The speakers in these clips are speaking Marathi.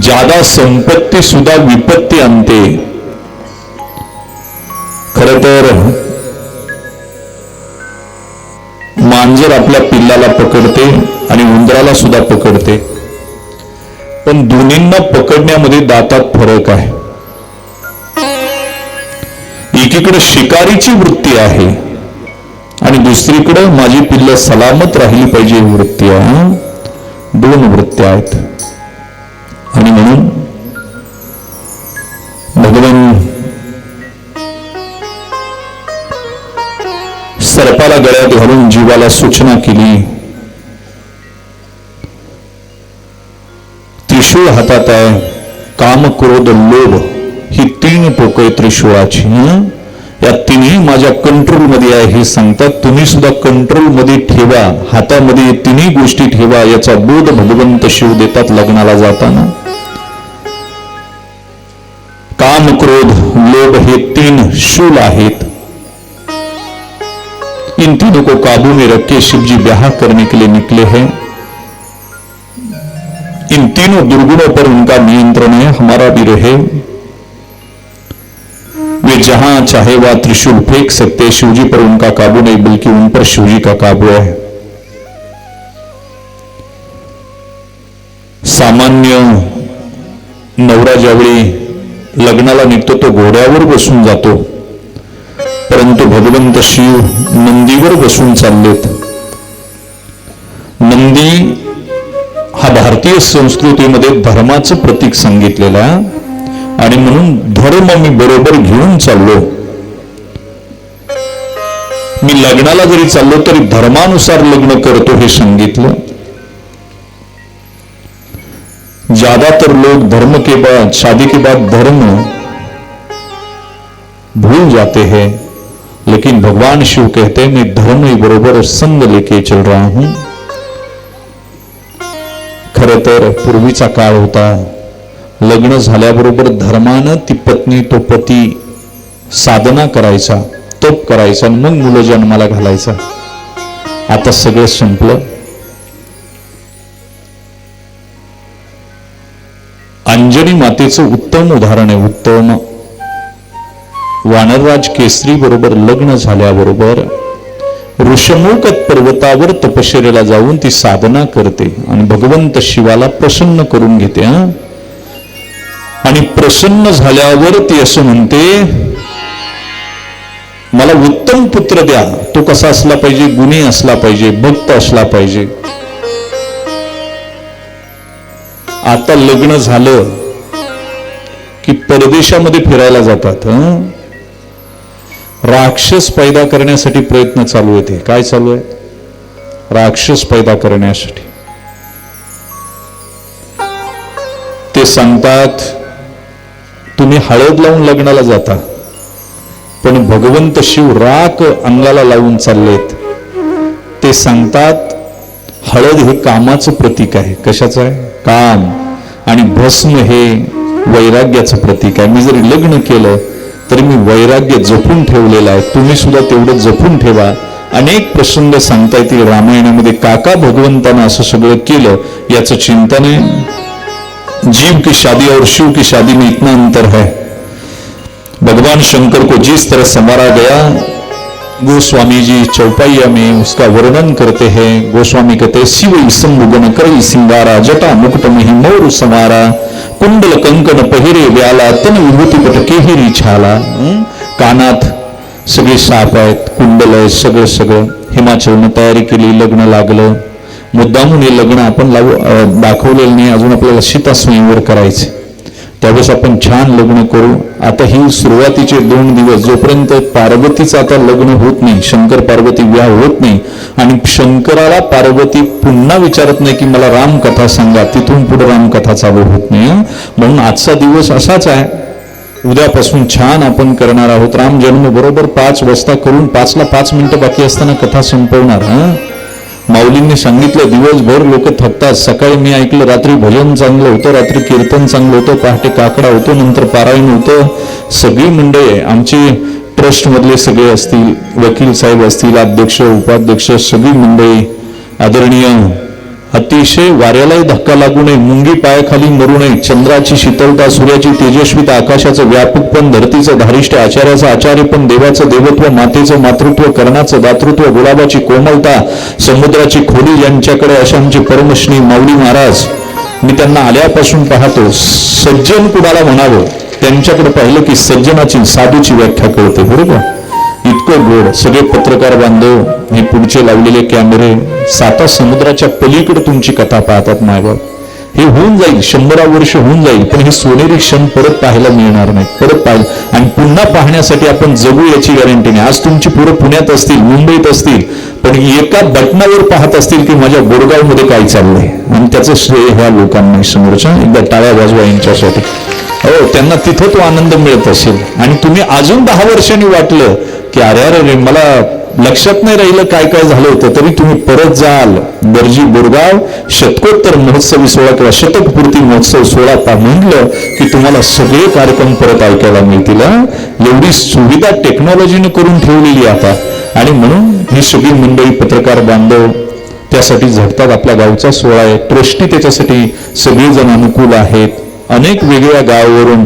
ज्यादा संपत्ती सुद्धा विपत्ती आणते. खर तर मांजर आपल्या पिल्लाला पकडते आणि उंदराला सुद्धा पकडते. पण दोन्हींना पकडण्यामध्ये दातात फरक आहे. एकीकडे शिकारीची वृत्ती आहे आणि दुसरीकडे माझी पिल्ल सलामत राहिली पाहिजे ही वृत्ती आहे. दोन वृत्त्या आहेत. आणि म्हणून भगवान सर्पाला गळ्यात घालून जीवाला सूचना केली. त्रिशूळ हातात आहे काम क्रोध लोभ ही तीन टोक आहे त्रिशूळाची या तिन्ही माझ्या कंट्रोलमध्ये आहे हे सांगतात. तुम्ही सुद्धा कंट्रोलमध्ये ठेवा हातामध्ये तिन्ही गोष्टी ठेवा याचा बोध भगवंत शिव देतात लग्नाला जाताना. काम क्रोध लोभ हे तीन शूल आहेत. इन तीनों को काबू में रख के शिव जी ब्याह करने के लिए निकले हैं। इन तीनों दुर्गुणों पर उनका नियंत्रण है, हमारा भी रहे। वे जहाँ चाहे वह त्रिशूल फेंक सकते शिवजी पर उनका काबू नहीं, बल्कि उन पर शिवजी का काबू है। सामान्य नवरा ज्यावेळी लग्नाला निघतो तो घोड्यावर बसून जातो. परंतु भगवंत शिव नंदीवर बसून चाललेत. नंदी हा भारतीय संस्कृतीमध्ये धर्माचं प्रतीक सांगितलेलं आहे आणि म्हणून धर्म मी बरोबर घेऊन चाललो. मी लग्नाला जरी चाललो तरी धर्मानुसार लग्न करतो हे सांगितलं. ज्यादातर लोग धर्म के बाद शादी के बाद धर्म भूल जाते हैं लेकिन भगवान शिव कहते हैं मैं धर्म ही बरोबर संग लेके चल रहा हूं। खर तर पूर्वीचा काळ होता. लग्न झाल्याबरोबर धर्मानं ती पत्नी तो पती साधना करायचा तप करायचा मग मुलं जन्माला घालायचा. आता सगळं संपलं. मातेचं उत्तम उदाहरण आहे उत्तम. वानरराज केसरी बरोबर लग्न झाल्याबरोबर ऋषमुख पर्वतावर तपश्चर्याला जाऊन ती साधना करते आणि भगवंत शिवाला प्रसन्न करून घेते आणि प्रसन्न झाल्यावर ती असं म्हणते मला उत्तम पुत्र द्या. तो कसा असला पाहिजे गुणी असला पाहिजे भक्त असला पाहिजे. आता लग्न झालं. की परदेशामध्ये फिरायला जातात राक्षस पैदा करण्यासाठी प्रयत्न चालू येते काय चालू आहे? राक्षस पैदा करण्यासाठी. ते सांगतात तुम्ही हळद लावून लग्नाला जाता पण भगवंत शिव राख अंगाला लावून चाललेत. ते सांगतात हळद हे कामाचं प्रतीक आहे. कशाचं आहे? काम. आणि भस्म हे वैराग्याचं प्रतीक आहे. मी जरी लग्न केलं तरी मी वैराग्य जपून ठेवलेलं आहे. तुम्ही सुद्धा तेवढं जपून ठेवा. अनेक प्रसंग सांगता येतील रामायणामध्ये काका भगवंतानं असं सगळं केलं याचं चिंतन आहे. जीव की शादी और शिव की शादी में इतना अंतर है. भगवान शंकर को जिस तरह संवारा गया गोस्वामी जी चौपाइया में उसका वर्णन करते हैं। गोस्वामी कहते हैं शिव संगुगन कर सिंगारा जटा मुकुट में मोर संवारा। कुंडल कंकण पहिरे व्याला तन विभूती पट केहिरी छाला हं? कानात सगळे साप आहेत कुंडल आहे सगळं सगळं हिमाचलनं तयारी केली लग्न लागलं मुद्दामून हे लग्न आपण लावू दाखवलेलं नाही अजून आपल्याला सीता स्वयंवर करायचे त्यावेळेस आपण छान लग्न करू. आता ही सुरुवातीचे दोन दिवस जोपर्यंत पार्वतीचं आता लग्न होत नाही शंकर पार्वती विवाह होत नाही आणि शंकराला पार्वती पुन्हा विचारत नाही की मला रामकथा सांगा तिथून पुढे रामकथा चालू होत नाही म्हणून आजचा दिवस असाच आहे. उद्यापासून छान आपण करणार आहोत. राम जन्म बरोबर पाच वाजता करून पाचला पाच मिनिटं बाकी असताना कथा संपवणार हां? माऊलींनी सांगितलं दिवसभर लोक थकतात. सकाळी मी ऐकलं रात्री भजन चांगलं होतं रात्री कीर्तन चांगलं होतं पहाटे काकडा होतो नंतर पारायण होतं. सगळी मंडळी आहे आमचे ट्रस्ट मधले सगळे असतील वकील साहेब असतील अध्यक्ष उपाध्यक्ष सगळी मंडळी आदरणीय अतिशय वाऱ्यालाही धक्का लागू नये मुंगी पायाखाली मरू नये. चंद्राची शीतलता सूर्याची तेजस्विता आकाशाचं व्यापकपण धरतीचं धारिष्ट आचार्याचं आचार्यपण देवाचं देवत्व मातेचं मातृत्व कर्णाचं दातृत्व गुलाबाची कोमलता समुद्राची खोली यांच्याकडे अशा आमचे परमश्री माऊली महाराज. मी त्यांना आल्यापासून पाहतो सज्जन कुणाला म्हणावं? त्यांच्याकडे पाहिलं की सज्जनाची साधूची व्याख्या कळते बरोबर? इतकं गोड. सगळे पत्रकार बांधव हे पुढचे लावलेले कॅमेरे साता समुद्राच्या पलीकडे तुमची कथा पाहतात मायबाप हे होऊन जाईल शंभरा वर्ष होऊन जाईल पण हे सोनेरी क्षण परत पाहायला मिळणार नाही परत पाहिजे आणि पुन्हा पाहण्यासाठी आपण जगू याची गॅरंटी नाही. आज तुमची पोरं पुण्यात असतील मुंबईत असतील पण एका बटनावर पाहत असतील की माझ्या बोरगावमध्ये काय चाललंय. आणि त्याचं श्रेय ह्या लोकांना समोरच्या. एकदा टाळ्या वाजवा यांच्यासाठी. हो त्यांना तिथं तो आनंद मिळत असेल. आणि तुम्ही अजून दहा वर्षांनी वाटलं की अरे अरे रे मला लक्षात नाही राहिलं काय काय झालं होतं तरी तुम्ही परत जाल. दर्जी बोरगाव शतकोत्तर महोत्सवी सोहळा किंवा शतकपूर्ती महोत्सव सोहळा पा म्हटलं की तुम्हाला सगळे कार्यक्रम परत ऐकायला मिळतील एवढी सुविधा टेक्नॉलॉजीने करून ठेवलेली आता. आणि म्हणून ही सगळी मंडळी पत्रकार बांधव त्यासाठी झटतात आपल्या गावचा सोहळा आहे. ट्रस्टी त्याच्यासाठी सगळेजण अनुकूल आहेत. अनेक वेगळ्या गावावरून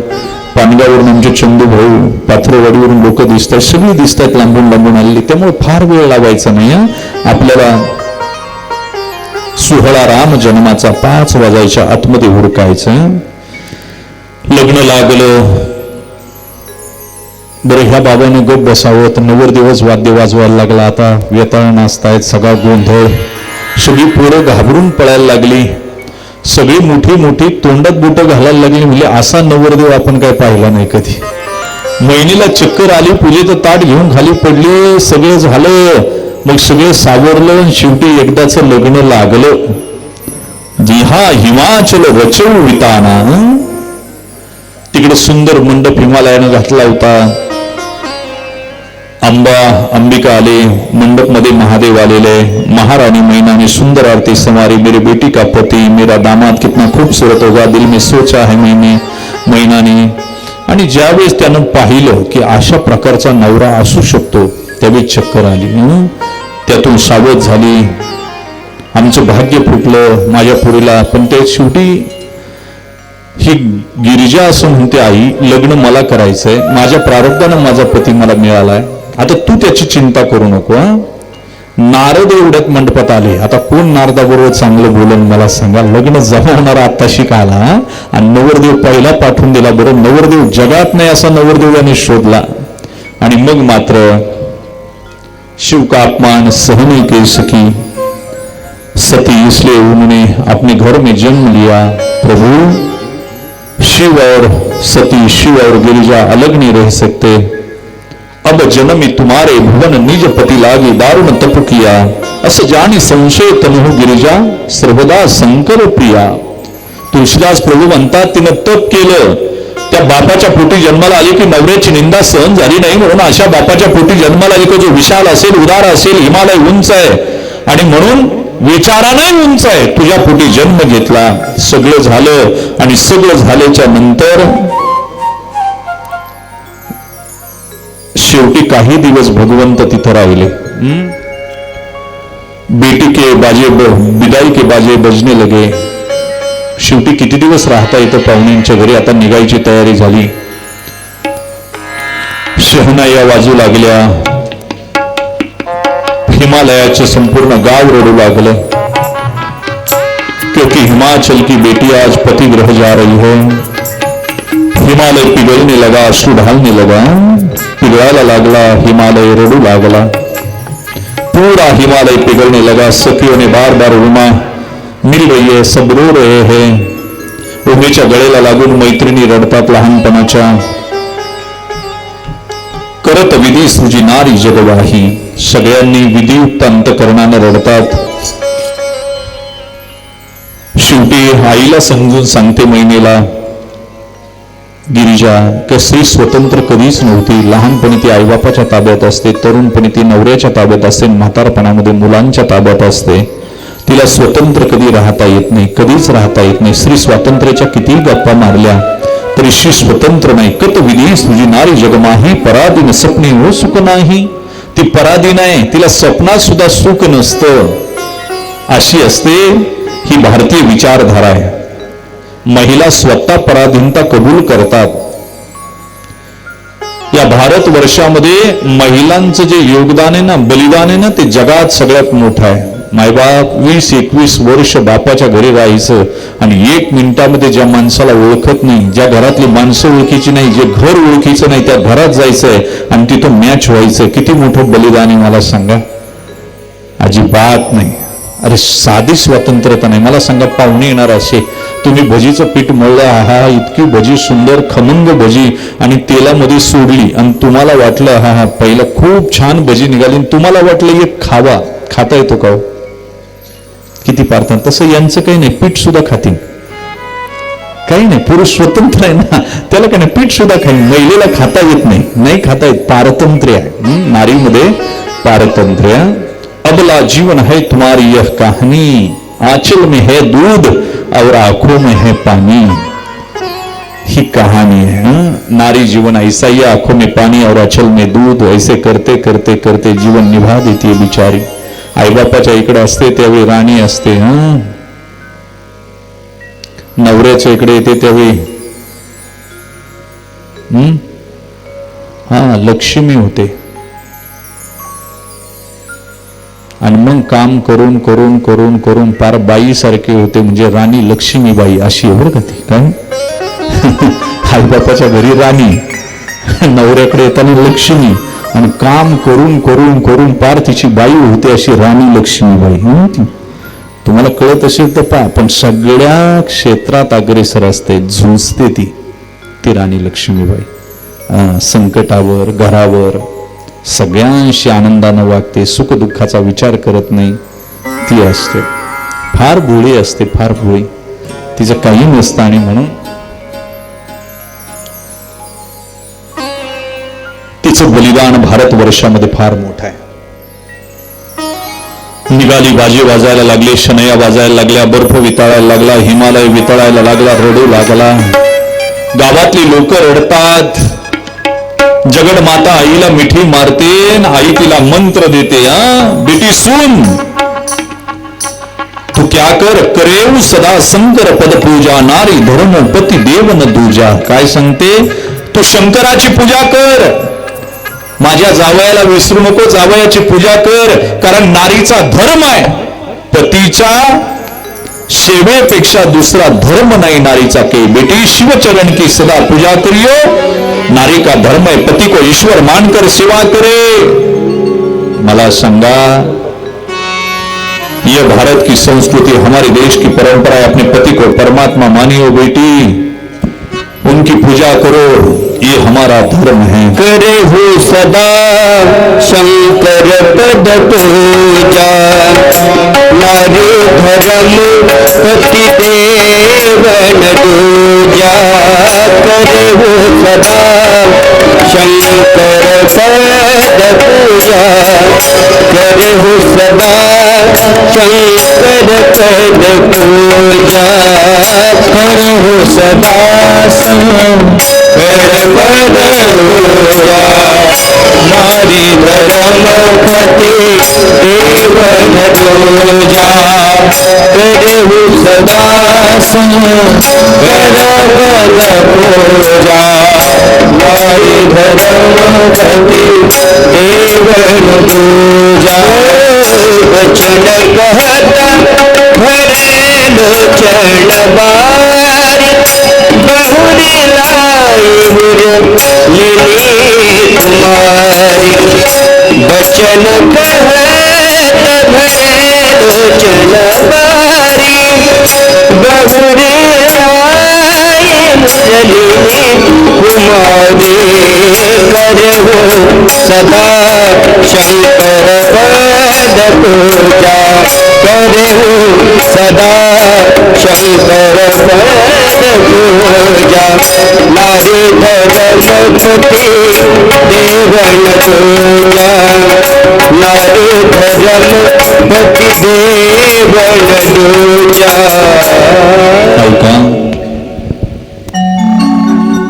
पानगावरून आमचे चंदू भाऊ पाथरवाडीवरून लोक दिसत आहेत सगळी दिसत आहेत लांबून लांबून आलेली त्यामुळे फार वेळ लावायचा नाही आपल्याला सोहळा राम जन्माचा पाच वाजायच्या आतमध्ये हुडकायचं लग्न लागलं. बरं ह्या बाबाने गप बसावं तर नवर दिवस वाद्य वाजवायला लागला. आता वेताळ नाचतायत सगळा गोंधळ. सगळी पोरं घाबरून पळायला लागली. सगळी मोठी मोठी तोंडात बोट घालायला लागली म्हणजे असा नवरदेव आपण काय पाहिला नाही कधी? महिनीला चक्कर आली पूजेचं ताट घेऊन खाली पडली सगळं झालं. मग सगळं सावरलं आणि शेवटी एकदाच लग्न लागलं. जिहा हिमाचल रचव विताना तिकडे सुंदर मंडप हिमालयानं घातला होता. अंबा अंबिका आले मंडपमध्ये महादेव आलेले महारानी मैनाने सुंदर आरती समारी मेरे बेटी का पती मेरा दामाद कितना खूबसूरत होगा दिल में सोचा है मैने मैनाने आणि ज्यावेळेस त्यानं पाहिलं की अशा प्रकारचा नवरा असू शकतो त्यावेळी चक्कर आली. म्हणून त्यातून सावध झाली. आमचं भाग्य फुटलं माझ्या पुरीला. पण ते शेवटी ही गिरिजा असं म्हणते आई लग्न मला करायचंय. माझ्या प्रारब्धानं माझा पती मला मिळालाय. आता तू त्याची चिंता करू नको हा. नारद एवढ्यात मंडपात आले. आता कोण नारदाबरोबर चांगलं बोलून मला सांगा. लग्न जमवणारा आत्ताशी का आला आणि नवरदेव पहिला पाठवून दिला बरं. नवरदेव जगात नाही असा नवरदेव याने शोधला. आणि मग मात्र शिव का अपमान सहने के सकी सती इसलिए उन्होंने अपने घर में जन्म लिया प्रभु। शिव और सती शिव और गिरिजा अलग नहीं रह सकते। अब जन्म तुम्हारे भुवन निज पति लागे दारुण तप किया। अस जानी संशय तनु गिरिजा सर्वदा शंकर प्रिया। तुळशीदास प्रभू म्हणतात तिनं तप केलं त्या बापाच्या पोटी जन्माला आली की नवऱ्याची निंदा सहन झाली नाही म्हणून अशा बापाच्या पोटी जन्माला आली की जो विशाल असेल उदार असेल हिमालय उंच आहे. आणि म्हणून विचाराने उंच आहे. तुझ्या पोटी जन्म घेतला. सगळं झालं आणि सगळं झाल्याच्यानंतर शेवटी काही दिवस भगवंत तिथं राहिले. बेटी के बाजे बिदाई के बाजे बजने लगे. शेवटी किती दिवस राहता येतं पाहुण्यांच्या घरी? आता निघायची तयारी झाली. शहनाया वाजू लागल्या. हिमालयाचं संपूर्ण गाव रडू लागलं. क्योंकि हिमाचल की बेटी आज पति ग्रह जा रही है. हिमालय पिघलने लगा अश्रु ढालने लगा. पिघळायला लागला हिमालय रडू लागला. पूरा हिमालय पिघलने लगा सखियों ने बार बार उमा मिल रही है सब रो रहे हैं. उमेच्या गळेला लागून मैत्रिणी रडतात लहानपणाच्या. करत विधी सुजी नारी जगवाही सगळ्यांनी विधियुक्त अंतकरणानं रडतात. शेवटी आईला समजून सांगते महिनेला गिरिजा का स्त्री स्वतंत्र कधीच नव्हती. लहानपणी ती आईबापाच्या ताब्यात असते तरुणपणी ती नवऱ्याच्या ताब्यात असते म्हातारपणामध्ये मुलांच्या ताब्यात असते. तिला स्वतंत्र कधी राहता येत नाही कधीच राहता येत नाही. स्त्री स्वातंत्र्याच्या किती गप्पा मारल्या तरी श्री स्वतंत्र नाही. कत विधी तुझी नारी जगमाही पराधीन स्वप्ने हो सुख नाही. ती पराधीन आहे तिला स्वप्नात सुद्धा सुख नसतं. अशी असते ही भारतीय विचारधारा आहे. महिला स्वतः पराधीनता कबूल करतात. या भारत वर्षामध्ये महिलांचं जे योगदान आहे ना बलिदान आहे ना ते जगात सगळ्यात मोठं आहे. मायबाप वीस एकवीस वर्ष बापाच्या घरी राहायचं आणि एक मिनिटामध्ये ज्या माणसाला ओळखत नाही ज्या घरातली माणसं ओळखीची नाही जे घर ओळखीचं नाही त्या घरात जायचंय आणि तिथं मॅच व्हायचं किती मोठं बलिदान आहे मला सांगा. अजिबात नाही. अरे साधी स्वतंत्रता नाही. मला सांगा पाहुणे येणार असे तुम्ही भजीचं पीठ मळलं हा इतकी भजी सुंदर खमंग भजी आणि तेलामध्ये सोडली आणि तुम्हाला वाटलं हा हा पहिला खूप छान भजी निघाली आणि तुम्हाला वाटलं एक खावा. खाता येतो का हो? किती पारतात तसं यांचं काही नाही पीठ सुद्धा खातील काही नाही पुरुष स्वतंत्र आहे ना. त्याला काही नाही पीठ सुद्धा खाईल महिलेला खाता येत नाही. नाही खाता येत. पारतंत्र्य आहे. नारीमध्ये पारतंत्र्य. अबला जीवन है तुम्हारी यह कहानी. आचल में है दूध. और आंखों में है पानी। ही कहानी है हं? नारी जीवन ऐसा ही आंखों में पानी और अचल में दूध। ऐसे करते करते करते जीवन निभा देती है बिचारी। आईबापाच्या इकडे असते त्यावेळी राणी असते हा? नवऱ्याच्या इकडे येते त्यावेळी हम्म? हा लक्ष्मी होते। काम करून करून करून करून पार बाई सारखे होते. म्हणजे राणी लक्ष्मीबाई अशी आहे बरं का ती काय? आईबापाच्या घरी राणी. नवऱ्याकडे येताना लक्ष्मी. आणि काम करून करून करून पार तिची बाई होते अशी राणी लक्ष्मीबाई. ती तुम्हाला कळत असेल तर पहा पण सगळ्या क्षेत्रात अग्रेसर असते झुंजते ती ती राणी लक्ष्मीबाई. संकटावर घरावर सगळ्यांशी आनंदानं वागते सुख दुःखाचा विचार करत नाही ती असते. फार भोळी असते फार भोळी. तिचं काही नसतं आणि म्हणून तिचं बलिदान भारत वर्षामध्ये फार मोठं आहे. निघाली बाजी वाजायला लागली शनया वाजायला लागल्या बर्फ वितळायला लागला हिमालय वितळायला लागला रडू लागला. गावातली लोक रडतात. जगड माता आईला मिठी मारते आई तिला मंत्र देते हा? बेटी सुन. तू क्या कर? करेव सदा शंकर पद पूजा नारी धर्म पती देव न दूजा. काय सांगते? तू शंकराची पूजा कर. माझ्या जावयाला विसरू नको जावयाची पूजा कर कारण नारीचा धर्म आहे. पतीच्या सेवेपेक्षा दुसरा धर्म नाही नारीचा के बेटी. शिवचरण की सदा पूजा करियो. नारी का धर्म है पति को ईश्वर मानकर सेवा करे. मला सांगा ये भारत की संस्कृति हमारे देश की परंपरा है अपने पति को परमात्मा मानियो बेटी. उनकी पूजा करो. ये हमारा धर्म है। करे हो सदा शंकर पद पूजा। नारी धर्म पति देवन दूजा करे हो सदा शंकर पद पूजा। करे हो सदा शंकर पद पूजा। करे हो सदा शंकर पद पूजा देवन दूजा करे हो सदा शंकर पद पूजा नारी धर्मपति देवन दूजा वचन कहता खरे लोचन बारी बहुरी लिली तुम्हारी वचन कहत भरे लोचन बारी कुमारी करे सदा शंकर पद पूजा करे सदा शंकर पूजा नारी धरमती देवन पूजा नारी धर्मपति देवन पूजा ऐका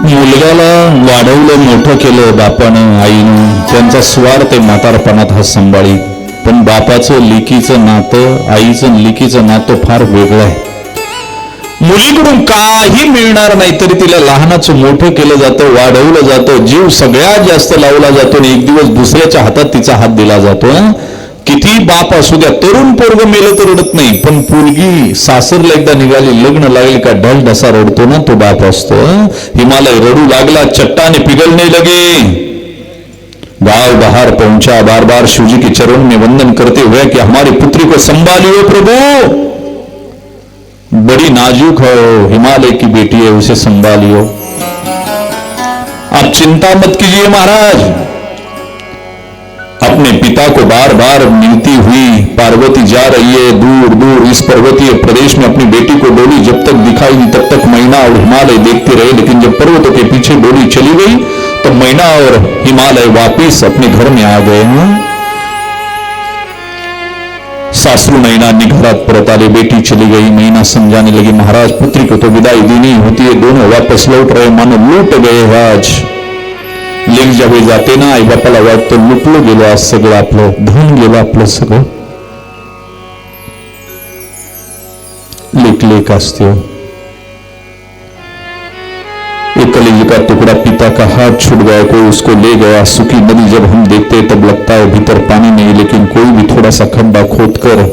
मुलगाला वाढवलं मोठं केलं बापानं आईनं त्यांचा स्वार ते म्हातारपणात हा सांभाळी पण बापाचं लेकीचं नातं आईचं लेकीचं नातं फार वेगळं आहे. मुलीकडून काही मिळणार नाही तरी तिला लहानाचं मोठं केलं जातं वाढवलं जातं जीव सगळ्यात जास्त लावला जातो आणि एक दिवस दुसऱ्याच्या हातात तिचा हात दिला जातो किती बाप असू द्या तरुण पोरग मेलं तर रडत नाही पण पोरगी सासरला एकदा निघाली लग्न लागली का ढल ढसा रडतो ना तो बाप असतो हिमालय रडू लागला चट्टाने पिघलने लगे. गाँव बाहर पहुँचा बार बार शिवजी के चरण में वंदन करते हुए कि हमारी पुत्री को संभालियो प्रभु। बड़ी नाजुक है हिमालय की बेटी है, उसे संभालियो आप चिंता मत कीजिए महाराज। अपने पिता को बार बार मिलती हुई पार्वती जा रही है दूर दूर इस पर्वतीय प्रदेश में अपनी बेटी को डोली जब तक दिखाई दी तब तक मैना और हिमालय देखते रहे, लेकिन जब पर्वतों के पीछे डोली चली गई तो मैना और हिमालय वापिस अपने घर में आ गए हैं। सासरू नैनांनी घरात परत आले बेटी चली गई। मैना समझाने लगी, महाराज, पुत्री को तो विदाई देनी होती है। दोनों वापस लौट रहे मानो लूट गए आज। लेक ज्यावेळी जाते ना, आई बापाला वाटतं लुटलं गेलो, आज सगळं आपलं धन गेलं, आपलं सगळं. लेक लेक असते. एक का टुकड़ा पिता का हाथ छूट गया, कोई उसको ले गया। सूखी नदी जब हम देखते, तब लगता है भीतर पानी नहीं, लेकिन कोई भी थोड़ा सा खड्डा खोद कर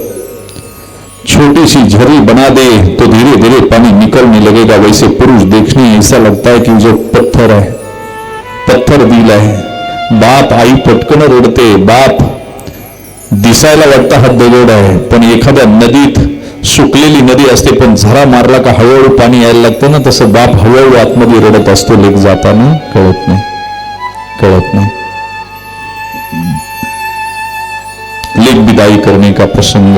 छोटी सी झरी बना दे तो धीरे धीरे पानी निकलने लगेगा। वैसे पुरुष देखने ऐसा लगता है कि जो पत्थर है, पत्थर दिला आहे बाप आई पटकन रडते, बाप दिसायला वाटतं हा दगड आहे पण एखाद्या नदीत सुकलेली नदी असते, पण मारला का हळूहळू पाणी यायला लागतं ना, तसं बाप हळूहळू आतमध्ये रडत असतो, लेक जाताना. कळत नाही. कळत नाही. लेक विदाई करने का प्रसंग?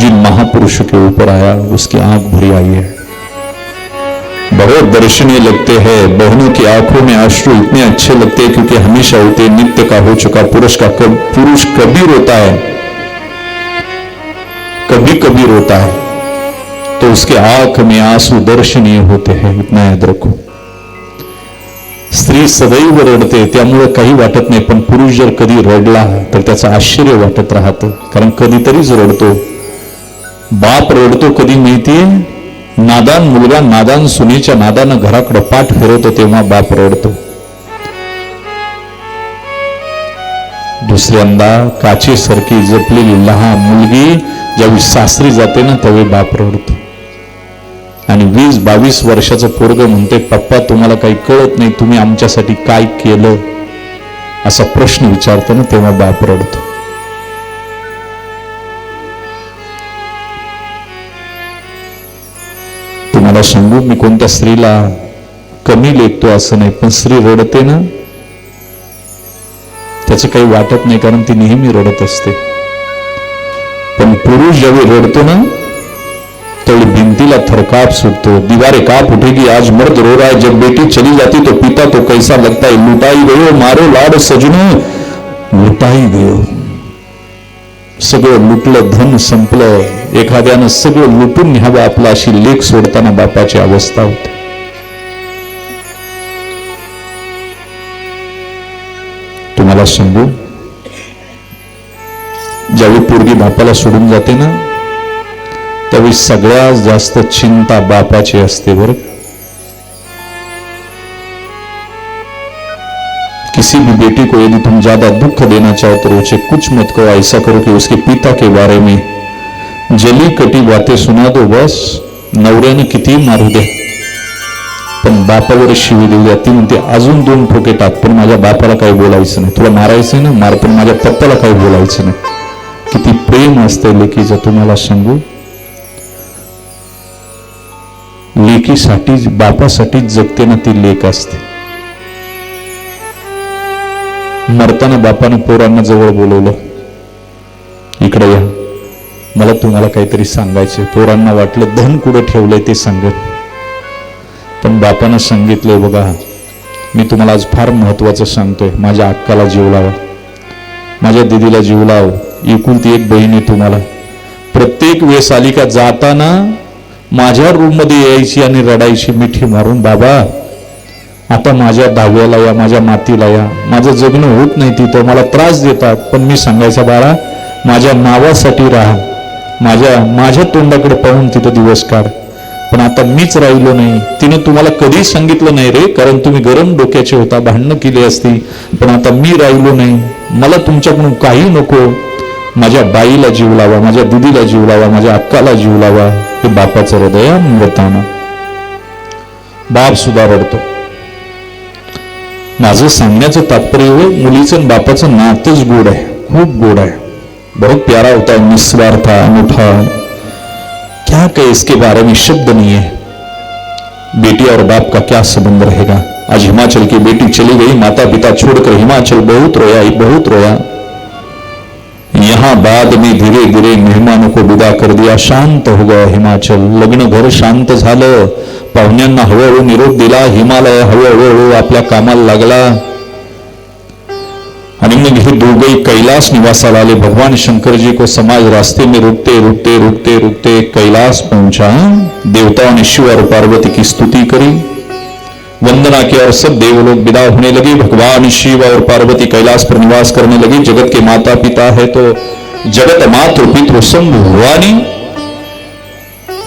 जिन महापुरुषों के ऊपर आया, उसकी आँख भरी आई है. बहुत दर्शनीय लगते हैं। बहनों की आँखों में अश्रु इतने अच्छे लगते हैं, क्योंकि हमेशा होते नित्य का हो चुका पुरुष का कब पुरुष कभी रोता है। कभी कभी रोता है तो उसके आंख में आंसू दर्शनीय होते हैं इतना याद रखो। स्त्री सदैव रडते त्यामुळे काही वाटत नाही पण पुरुष जर कधी रडला तर त्याचं आश्चर्य वाटत राहतं कारण कधीतरीच रडतो। बाप रडतो कधी माहितीये नादान मुलगा नादान सुनेच्या नादानं घराकडे पाठ फिरवतो तेव्हा बाप रडतो। दुसऱ्यांदा काचेसारखी जपलेली लहान मुलगी ज्यावेळी सासरी जाते ना त्यावेळी बाप रडतो आणि वीस बावीस वर्षाचं पोरग म्हणते पप्पा तुम्हाला काही कळत नाही तुम्ही आमच्यासाठी काय केलं? असा प्रश्न विचारतो ना तेव्हा बाप रडतो तुम्हाला सांगू मी कोणत्या स्त्रीला कमी लेखतो असं नाही पण स्त्री रडते ना? त्याचं काही वाटत नाही कारण ती नेहमी रडत असते. पण पुरुष ज्यावेळी रडतो ना त्यावेळी भिंतीला थरकाप सुटतो. दिवारे काप उठेगी आज मर्द रो रहा है. जब बेटी चली जाती तो पिता तो कैसा लगता है? लुटाई गयो मारो लाड सजनो। लुटाई गयो। सगळं लुटलं धन संपलं. एखाद्यानं सगळं लुटून न्यावं आपला अशी लेख सोडताना बापाची अवस्था होती. तुम्हाला सांगू ज्यावेळी पोरगी बापाला सोडून जाते ना त्यावेळी सगळ्यात जास्त चिंता बापाची असते बरं. किसी भी बेटी को यदि तुम ज्यादा दुख देना चाहो तो उसे कुछ मत कहो ऐसा करो कि उसके पिता के बारे में जली कटी बातें सुना दो बस नवऱ्याने किती मारू द्या पण बापावर शिवी देऊ द्या. ती म्हणते अजून दोन ठोके टाक पण माझ्या बापाला काही बोलायचं नाही. तुला मारायचं ना मार पण माझ्या पप्पाला काही बोलायचं नाही. किती प्रेम असते लेकीचं तुम्हाला सांगू? लेकीसाठी बापासाठीच जगते ना ती लेक असते. मरताना बापानं पोरांना जवळ बोलवलं. इकडे या. मला तुम्हाला काहीतरी सांगायचे पोरांना वाटलं धन कुठं ठेवलंय ते सांगत. पण बापानं सांगितलंय बघा मी तुम्हाला आज फार महत्वाचं सांगतोय. माझ्या अक्काला जीव लावा. माझ्या दिदीला जीव लाव. एकुलती एक बहीण आहे तुम्हाला. प्रत्येक वेळेस आली का जाताना माझ्या रूममध्ये यायची आणि रडायची मिठी मारून बाबा आता माझ्या दहाव्याला या माझ्या मातीला या. माझं जगणं होत नाही तिथं मला त्रास देतात. पण मी सांगायचा बाळा माझ्या नावासाठी राहा. माझ्या माझ्या तोंडाकडे पाहून तिथं दिवस काढ. पण आता मीच राहिलो नाही. तिनं तुम्हाला कधी सांगितलं नाही रे कारण तुम्ही गरम डोक्याचे होता भांडणं केली असती. पण आता मी राहिलो नाही. मला तुमच्याकडून काही नको. माझ्या बाईला जीव लावा माझ्या दिदीला जीव लावा माझ्या अक्काला जीव लावा हे बापाचं हृदय मृताना बाप सुद्धा रडतो. माझं सांगण्याचं तात्पर्य मुलीचं आणि बापाचं नातच गोड आहे खूप गोड आहे. बहुत प्यारा होता है निस्वार्थ अनूठा. क्या कहे इसके बारे में शब्द नहीं है. बेटी और बाप का क्या संबंध रहेगा? आज हिमाचल की बेटी चली गई माता पिता छोड़कर हिमाचल बहुत रोया बहुत रोया. यहाँ बाद में धीरे धीरे मेहमानों को विदा कर दिया। शांत हो गया हिमाचल। लग्न घर शांत झालं। पाहुण्यांना हळूहळू निरोप दिला। हिमालय हळूहळू आपल्या कामाला लागला. आणि मग हे दोघे कैलास निवासाला आले. भगवान शंकर जी को समाज रास्ते में रुकते रुकते रुकते रुकते कैलाश पहुंचा। देवताओं ने शिव और पार्वती की स्तुति करी। वंदना की और सब देवलोग विदा होने लगे। भगवान शिव और पार्वती कैलाश पर निवास करने लगे। जगत के माता पिता है तो जगत मातृ पितृ भवानी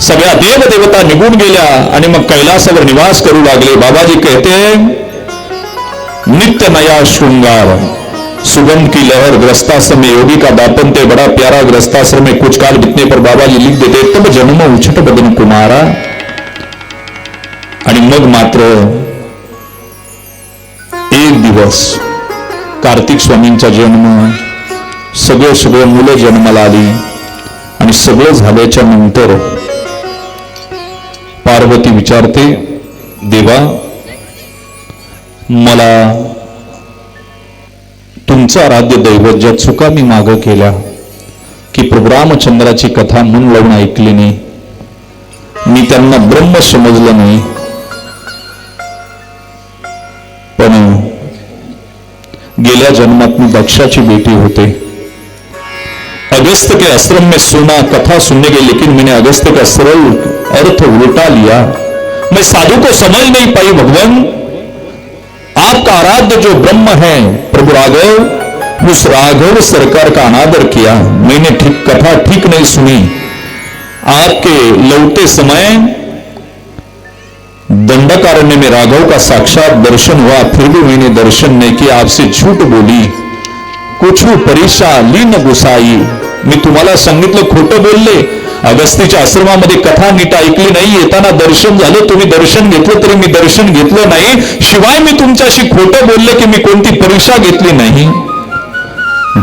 सगळ्या देव देवता गेल्या आणि मग कैलासावर निवास करू लागले। बाबाजी कहते हैं, नित्य नया श्रृंगार सुगंध की लहर ग्रस्ताश्रम में योगी का दापंत्य बड़ा प्यारा ग्रस्ताश्रम में कुछ काल बीतने पर बाबा जी लिख देते, तब जन्म उछट बदन कुमारा। मग मात्र दिवस कार्तिक स्वामींचा जन्म सगळे सगळे मुलं जन्माला आली आणि सगळं झाल्याच्यानंतर पार्वती विचारते देवा मला तुमचं आराध्य दैवत ज्या चुका मी मागं केल्या की प्रभू रामचंद्राची कथा मन लावून ऐकली नाही. मी त्यांना ब्रह्म समजलं नाही. पण गेल्या जन्मात मी दक्षाची बेटी होते. अगस्त के आश्रम में सुना कथा सुनने गई लेकिन मैंने अगस्त का सरल अर्थ उल्टा लिया. मैं साधु को समझ नहीं पाई, भगवान, आपका आराध्य जो ब्रह्म है, प्रभु राघव, उस राघव सरकार का अनादर किया. मैंने ठीक कथा ठीक नहीं सुनी. आपके लौटे समय दंडकारण्य में राघव का साक्षात दर्शन हुआ फिर भी मैंने दर्शन नहीं किया। आपसे झूठ बोली। कुछ परीक्षा लीन गुसाई। मी तुम्हाला सांगितलं खोटं बोलले अगस्तीच्या आश्रमामध्ये कथा नीट ऐकली नाही येताना दर्शन झालं तुम्ही दर्शन घेतलं तरी मी दर्शन घेतलं नाही. शिवाय मी तुमच्याशी खोटं बोलले की मी कोणती परीक्षा घेतली नाही.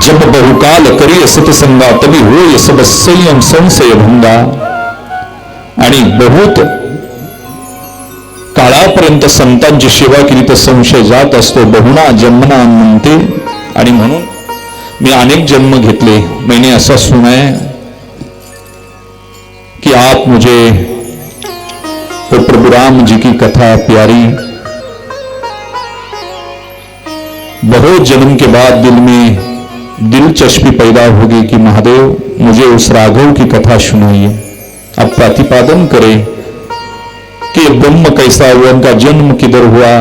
जब बहुकाल करी सतसंगा तभी होय सब संयम संशय भंगा. आणि बहुत काळापर्यंत संतांची सेवा केली तर संशय जात असतो, बहुना जन्मना म्हणते आणि म्हणून मी अनेक जन्म घेतले. मैंने ऐसा सुना है कि आप मुझे तो प्रभु राम जी की कथा प्यारी, बहुत जन्म के बाद दिल में दिलचस्पी पैदा होगी कि महादेव मुझे उस राघव की कथा सुनाइए। अब प्रतिपादन करें। कि ब्रह्म कैसा हुआ उनका जन्म किधर हुआ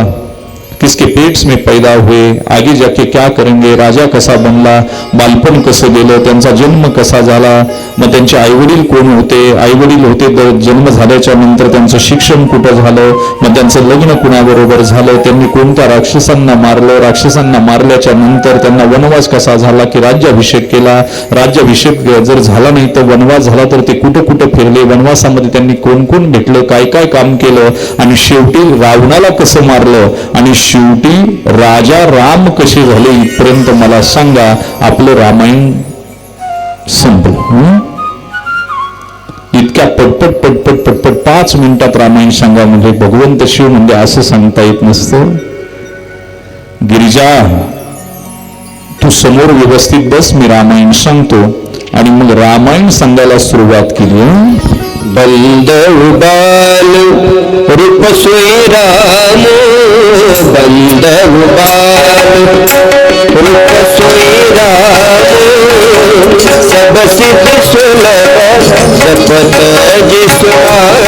किसके पेट्स में पैदा हुए आगे जाके क्या करेंगे? राजा कसा बनला? बालपण कसं गेलं? त्यांचा जन्म कसा झाला? मग त्यांचे आईवडील कोण होते? आईवडील होते तर जन्म झाल्याच्यानंतर त्यांचं शिक्षण कुठं झालं? मग त्यांचं लग्न कुणाबरोबर झालं? त्यांनी कोणत्या राक्षसांना मारलं? राक्षसांना मारल्याच्या नंतर त्यांना वनवास कसा झाला की राज्याभिषेक केला? राज्याभिषेक जर झाला नाही तर वनवास झाला तर ते कुठं कुठं फिरले? वनवासामध्ये त्यांनी कोण कोण भेटलं? काय काय काम केलं? आणि शेवटी रावणाला कसं मारलं? आणि शेवटी राजा राम काम कसे झाले इथपर्यंत मला सांगा. आपलं रामायण संपलं. इतक्या पटपट पटपट पटपट पाच मिनिटात रामायण सांगा म्हणजे भगवंत शिव म्हणजे असं सांगता येत नसतं. गिरिजा तू समोर व्यवस्थित बस मी रामायण सांगतो. आणि मग रामायण सांगायला सुरुवात केली बंद उबाल रूप सोई राम बंद उबाल रूप सोई राम। सब सिद्ध सुलभ सपत जिस्वाम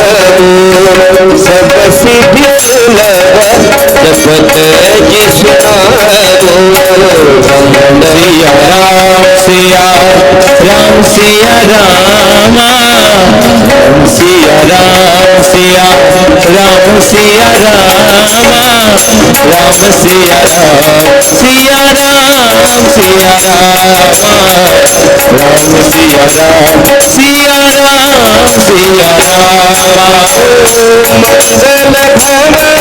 सब सिद्ध जपत भागवत जिसनारो बंद सिया राम सिया राम सिया राम राम सिया राम सिया राम सिया राम राम सिया राम सिया राम सिया राम राम सिया राम सिया राम सिया राम मंगल